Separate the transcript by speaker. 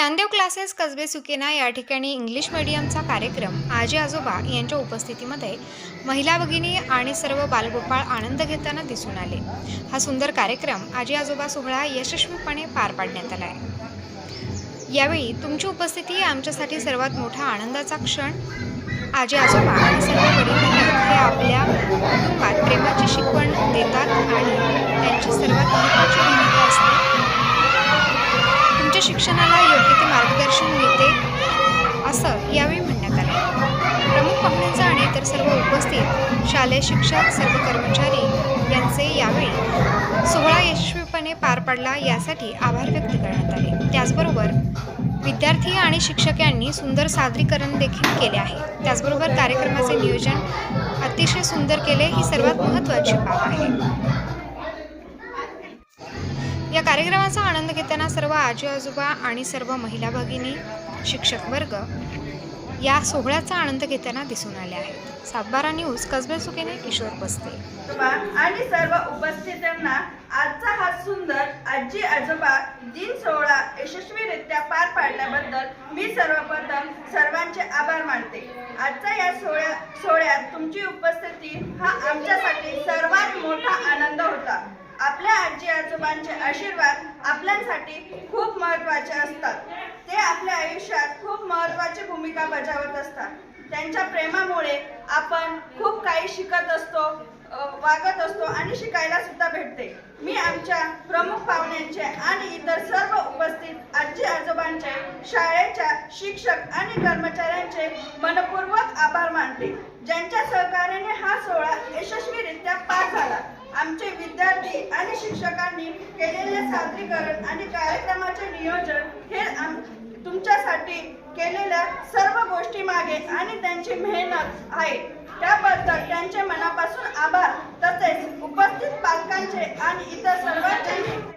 Speaker 1: Dnyandev classes कसबे सुकेना या ठिकाणी English मीडियमचा कार्यक्रम. आजी आजोबा यांच्या उपस्थितीमध्ये महिला भगिनी आणि सर्व बालगोपाळ आनंद घेताना दिसून आले. हा सुंदर कार्यक्रम आजी आजोबा सोहळा यशस्वीपणे पार पाडण्यात आला आहे. यावेळी तुमची उपस्थिती आमच्यासाठी सर्वात मोठा आनंदाचा क्षण. आजी आजोबा आणि सर्व वडील हे आपल्या कुटुंबात प्रेमाची शिकवण देतात आणि त्यांची सर्वात महत्त्वाची भूमिका असते. तुमच्या शिक्षणाला सर्व उपस्थित शालेय शिक्षक सर्व कर्मचारी यांचे यावेळी सोहळा यशस्वीपणे पार पडला यासाठी आभार व्यक्त करण्यात आले. त्याचबरोबर विद्यार्थी आणि शिक्षक यांनी सुंदर सादरीकरण देखील केले आहे. त्याचबरोबर कार्यक्रमाचे नियोजन अतिशय सुंदर केले ही सर्वात महत्त्वाची बाब आहे. या कार्यक्रमाचा आनंद घेताना सर्व आजी आजोबा आणि सर्व महिला भगिनी शिक्षक वर्ग या सोहळ्याचा आनंद घेताना दिसून आले आहेत सातबारा न्यूज कसबे सुकेने किशोर बसते
Speaker 2: आणि सर्व उपस्थितांना आजचा हा सुंदर आजी आजोबा दिन सोहळा यशस्वीरित्या पार पाडल्याबद्दल मी सर्वप्रथम सर्वांचे आभार मानते. आजचा या सोहळ्या सोहळ्यात तुमची उपस्थिती हा आमच्यासाठी सर्वात मोठा आनंद होता. आपल्या आजी आजोबांचे आशीर्वाद आपल्यासाठी खूप महत्त्वाचे असतात ते आपल्या आयुष्यात खूप महत्त्वाची भूमिका बजावत असतात. त्यांच्या प्रेमामुळे आपण खूप काही शिकत असतो वागत असतो आणि शिकायला सुद्धा भेटते. मी आमच्या प्रमुख पाहुण्यांचे आणि इतर सर्व उपस्थित आजी आजोबांचे शाळेच्या शिक्षक आणि कर्मचाऱ्यांचे मनपूर्वक आभार मानते. ज्यांच्या सहकार्याने हा सोहळा यशस्वीरित्या पार झाला. आमचे विद्यार्थी आणि शिक्षकांनी केलेले सादरीकरण आणि कार्यक्रमाचे नियोजन तुमच्यासाठी केलेल्या सर्व गोष्टी मागे आणि त्यांची मेहनत आहे. त्याबद्दल त्यांचे मनापासून आभार.